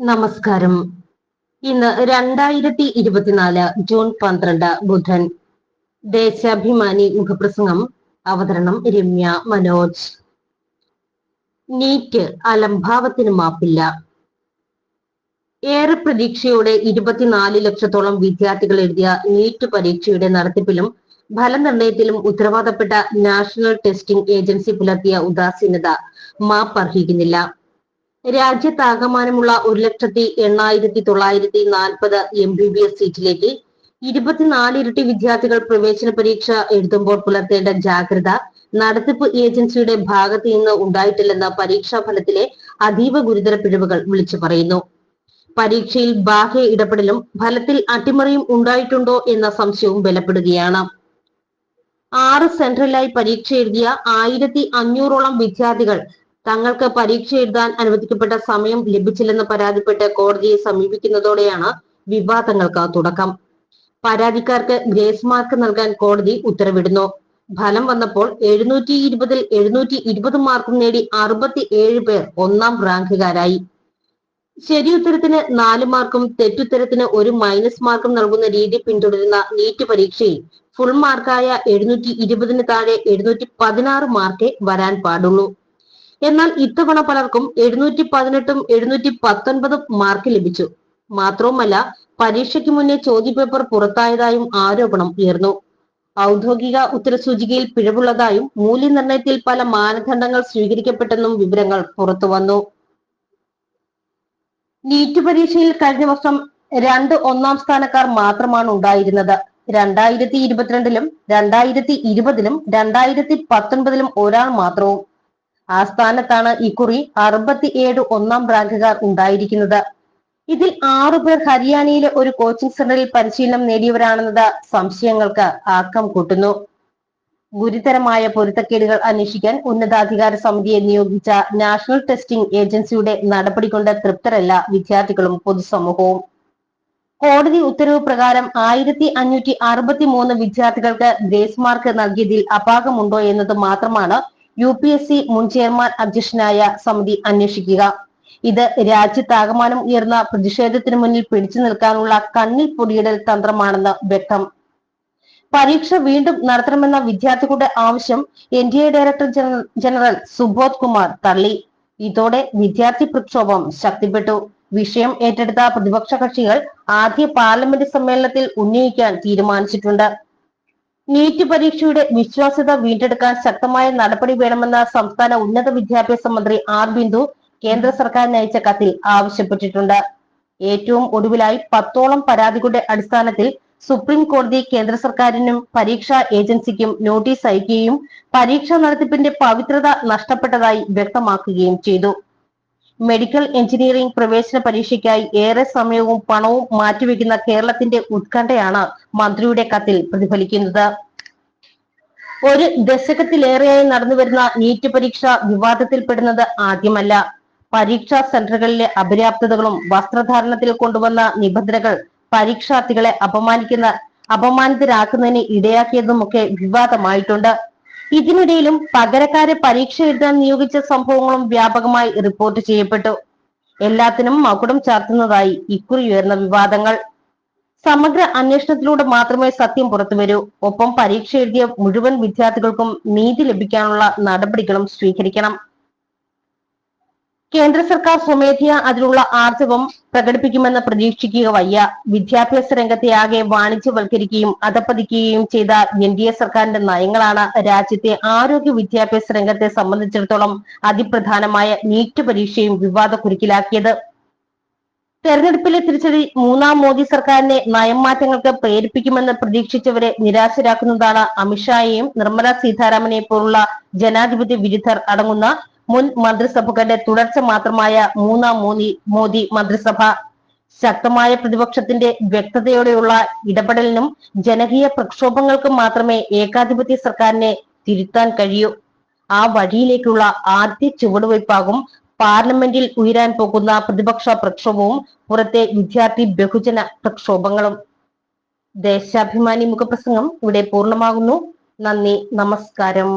നമസ്കാരം. ഇന്ന് രണ്ടായിരത്തി ഇരുപത്തിനാല് ജൂൺ പന്ത്രണ്ട് ബുധൻ. ദേശാഭിമാനി മുഖപ്രസംഗം. അവതരണം രമ്യ മനോജ്. നീറ്റ് അലംഭാവത്തിന് മാപ്പില്ല. ഏറെ പ്രതീക്ഷയോടെ ഇരുപത്തിനാല് ലക്ഷത്തോളം വിദ്യാർത്ഥികൾ എഴുതിയ നീറ്റ് പരീക്ഷയുടെ നടത്തിപ്പിലും ഫലനിർണയത്തിലും ഉത്തരവാദപ്പെട്ട നാഷണൽ ടെസ്റ്റിംഗ് ഏജൻസി പുലർത്തിയ ഉദാസീനത മാപ്പർഹിക്കുന്നില്ല രാജ്യത്താകമാനമുള്ള ഒരു ലക്ഷത്തി എണ്ണായിരത്തി തൊള്ളായിരത്തി നാൽപ്പത് എം ബി ബി എസ് സീറ്റിലേക്ക് ഇരുപത്തിനാല് ഇരട്ടി വിദ്യാർത്ഥികൾ പ്രവേശന പരീക്ഷ എഴുതുമ്പോൾ പുലർത്തേണ്ട ജാഗ്രത നടത്തിപ്പ് ഏജൻസിയുടെ ഭാഗത്ത് നിന്ന് ഉണ്ടായിട്ടില്ലെന്ന പരീക്ഷാ ഫലത്തിലെ അതീവ ഗുരുതര പിഴവുകൾ വിളിച്ചു പറയുന്നു. പരീക്ഷയിൽ ബാഹ്യ ഇടപെടലും ഫലത്തിൽ അട്ടിമറിയും ഉണ്ടായിട്ടുണ്ടോ എന്ന സംശയവും ബലപ്പെടുകയാണ്. ആറ് സെൻട്രലായി പരീക്ഷ എഴുതിയ ആയിരത്തി അഞ്ഞൂറോളം വിദ്യാർത്ഥികൾ തങ്ങൾക്ക് പരീക്ഷ എഴുതാൻ അനുവദിക്കപ്പെട്ട സമയം ലഭിച്ചില്ലെന്ന് പരാതിപ്പെട്ട് കോടതിയെ സമീപിക്കുന്നതോടെയാണ് വിവാദങ്ങൾക്ക് തുടക്കം. പരാതിക്കാർക്ക് ഗ്രേസ് മാർക്ക് നൽകാൻ കോടതി ഉത്തരവിടുന്നു. ഫലം വന്നപ്പോൾ എഴുന്നൂറ്റി ഇരുപതിൽ എഴുന്നൂറ്റി ഇരുപത് മാർക്കും നേടി അറുപത്തി ഏഴ് പേർ ഒന്നാം റാങ്കുകാരായി. ശരിയുത്തരത്തിന് നാല് മാർക്കും തെറ്റുത്തരത്തിന് ഒരു മൈനസ് മാർക്കും നൽകുന്ന രീതി പിന്തുടരുന്ന നീറ്റ് പരീക്ഷയിൽ ഫുൾ മാർക്കായ എഴുന്നൂറ്റി ഇരുപതിന് താഴെ എഴുന്നൂറ്റി പതിനാറ് മാർക്കേ വരാൻ പാടുള്ളൂ. എന്നാൽ ഇത്തവണ പലർക്കും എഴുന്നൂറ്റി പതിനെട്ടും എഴുന്നൂറ്റി പത്തൊൻപതും മാർക്ക് ലഭിച്ചു. മാത്രവുമല്ല പരീക്ഷയ്ക്ക് മുന്നേ ചോദ്യപേപ്പർ പുറത്തായതായും ആരോപണം ഉയർന്നു. ഔദ്യോഗിക ഉത്തരസൂചികയിൽ പിഴവുള്ളതായും മൂല്യനിർണയത്തിൽ പല മാനദണ്ഡങ്ങൾ സ്വീകരിക്കപ്പെട്ടെന്നും വിവരങ്ങൾ പുറത്തു വന്നു നീറ്റ് പരീക്ഷയിൽ കഴിഞ്ഞ വർഷം രണ്ട് ഒന്നാം സ്ഥാനക്കാർ മാത്രമാണ് ഉണ്ടായിരുന്നത്. രണ്ടായിരത്തി ഇരുപത്തിരണ്ടിലും രണ്ടായിരത്തി ഇരുപതിലും രണ്ടായിരത്തി പത്തൊൻപതിലും ഒരാൾ മാത്രവും. ആ സ്ഥാനത്താണ് ഇക്കുറി അറുപത്തിയേഴ് ഒന്നാം റാങ്കുകാർ ഉണ്ടായിരിക്കുന്നത്. ഇതിൽ ആറുപേർ ഹരിയാനയിലെ ഒരു കോച്ചിംഗ് സെന്ററിൽ പരിശീലനം നേടിയവരാണെന്നത് സംശയങ്ങൾക്ക് ആക്കം കൂട്ടുന്നു. ഗുരുതരമായ പൊരുത്തക്കേടുകൾ അന്വേഷിക്കാൻ ഉന്നതാധികാര സമിതിയെ നിയോഗിച്ച നാഷണൽ ടെസ്റ്റിംഗ് ഏജൻസിയുടെ നടപടി കൊണ്ട് തൃപ്തരല്ല വിദ്യാർത്ഥികളും പൊതുസമൂഹവും. കോടതി ഉത്തരവ് പ്രകാരം ആയിരത്തി അഞ്ഞൂറ്റി അറുപത്തി മൂന്ന് വിദ്യാർത്ഥികൾക്ക് ഗ്രേസ് മാർക്ക് നൽകിയതിൽ അപാകമുണ്ടോ എന്നത് മാത്രമാണ് യു പി എസ് സി മുൻ ചെയർമാൻ അധ്യക്ഷനായ സമിതി അന്വേഷിക്കുക. ഇത് രാജ്യത്താകമാനം ഉയർന്ന പ്രതിഷേധത്തിന് മുന്നിൽ പിടിച്ചു നിൽക്കാനുള്ള കണ്ണിൽ പൊടിയിടൽ തന്ത്രമാണെന്ന് വ്യക്തം. പരീക്ഷ വീണ്ടും നടത്തണമെന്ന വിദ്യാർത്ഥികളുടെ ആവശ്യം N D A director general Subodh Kumar തള്ളി. ഇതോടെ വിദ്യാർത്ഥി പ്രക്ഷോഭം ശക്തിപ്പെട്ടു. വിഷയം ഏറ്റെടുത്ത പ്രതിപക്ഷ കക്ഷികൾ ആദ്യ പാർലമെന്റ് സമ്മേളനത്തിൽ ഉന്നയിക്കാൻ തീരുമാനിച്ചിട്ടുണ്ട്. നീറ്റ് പരീക്ഷയുടെ വിശ്വാസ്യത വീണ്ടെടുക്കാൻ ശക്തമായ നടപടി വേണമെന്ന സംസ്ഥാന ഉന്നത വിദ്യാഭ്യാസ മന്ത്രി ആർ ബിന്ദു കേന്ദ്ര സർക്കാരിന് അയച്ച കത്തിൽ ആവശ്യപ്പെട്ടിട്ടുണ്ട്. ഏറ്റവും ഒടുവിലായി പത്തോളം പരാതികളുടെ അടിസ്ഥാനത്തിൽ സുപ്രീം കോടതി കേന്ദ്ര സർക്കാരിനും പരീക്ഷാ ഏജൻസിക്കും നോട്ടീസ് അയക്കുകയും പരീക്ഷാ നടത്തിപ്പിന്റെ പവിത്രത നഷ്ടപ്പെട്ടതായി വ്യക്തമാക്കുകയും ചെയ്തു. മെഡിക്കൽ എഞ്ചിനീയറിംഗ് പ്രവേശന പരീക്ഷയ്ക്കായി ഏറെ സമയവും പണവും മാറ്റിവെക്കുന്ന കേരളത്തിന്റെ ഉത്കണ്ഠയാണ് മന്ത്രിയുടെ കത്തിൽ പ്രതിഫലിക്കുന്നത്. ഒരു ദശകത്തിലേറെയായി നടന്നുവരുന്ന നീറ്റ് പരീക്ഷ വിവാദത്തിൽപ്പെടുന്നത് ആദ്യമല്ല. പരീക്ഷാ സെന്ററുകളിലെ അപര്യാപ്തതകളും വസ്ത്രധാരണത്തിൽ കൊണ്ടുവന്ന നിബന്ധനകൾ പരീക്ഷാർത്ഥികളെ അപമാനിക്കുന്ന അപമാനിതരാക്കുന്നതിന് ഇടയാക്കിയതുമൊക്കെ വിവാദമായിട്ടുണ്ട്. ഇതിനിടയിലും പകരക്കാരെ പരീക്ഷ എഴുതാൻ നിയോഗിച്ച സംഭവങ്ങളും വ്യാപകമായി റിപ്പോർട്ട് ചെയ്യപ്പെട്ടു. എല്ലാത്തിനും മകുടം ചാർത്തുന്നതായി ഇക്കുറി ഉയർന്ന വിവാദങ്ങൾ. സമഗ്ര അന്വേഷണത്തിലൂടെ മാത്രമേ സത്യം പുറത്തുവരൂ ഒപ്പം പരീക്ഷ എഴുതിയ മുഴുവൻ വിദ്യാർത്ഥികൾക്കും നീതി ലഭിക്കാനുള്ള നടപടികളും സ്വീകരിക്കണം. കേന്ദ്ര സർക്കാർ സ്വമേധയാ അതിനുള്ള ആർജവം പ്രകടിപ്പിക്കുമെന്ന് പ്രതീക്ഷിക്കുക വയ്യ. വിദ്യാഭ്യാസ രംഗത്തെ ആകെ വാണിജ്യവൽക്കരിക്കുകയും അധപ്പതിക്കുകയും ചെയ്ത എൻ ഡി എ സർക്കാരിന്റെ നയങ്ങളാണ് രാജ്യത്തെ ആരോഗ്യ വിദ്യാഭ്യാസ രംഗത്തെ സംബന്ധിച്ചിടത്തോളം അതിപ്രധാനമായ നീറ്റ് പരീക്ഷയും വിവാദ കുരുക്കിലാക്കിയത് തെരഞ്ഞെടുപ്പിലെ തിരിച്ചടി മൂന്നാം മോദി സർക്കാരിനെ നയം മാറ്റങ്ങൾക്ക് പ്രേരിപ്പിക്കുമെന്ന് പ്രതീക്ഷിച്ചവരെ നിരാശരാക്കുന്നതാണ് അമിത്ഷായെയും നിർമ്മല സീതാരാമനെ പോലുള്ള ജനാധിപത്യ വിരുദ്ധർ അടങ്ങുന്ന മുൻ മന്ത്രിസഭകളുടെ തുടർച്ച മാത്രമായ മൂന്നാം മോദി മോദി മന്ത്രിസഭ ശക്തമായ പ്രതിപക്ഷത്തിന്റെ വ്യക്തതയോടെയുള്ള ഇടപെടലിനും ജനകീയ പ്രക്ഷോഭങ്ങൾക്കും മാത്രമേ ഏകാധിപത്യ സർക്കാരിനെ തിരുത്താൻ കഴിയൂ. ആ വഴിയിലേക്കുള്ള ആദ്യ ചുവടുവയ്പാകും പാർലമെന്റിൽ ഉയരാൻ പോകുന്ന പ്രതിപക്ഷ പ്രക്ഷോഭവും പുറത്തെ വിദ്യാർത്ഥി ബഹുജന പ്രക്ഷോഭങ്ങളും. ദേശാഭിമാനി മുഖപ്രസംഗം ഇവിടെ പൂർണമാകുന്നു. നന്ദി നമസ്കാരം.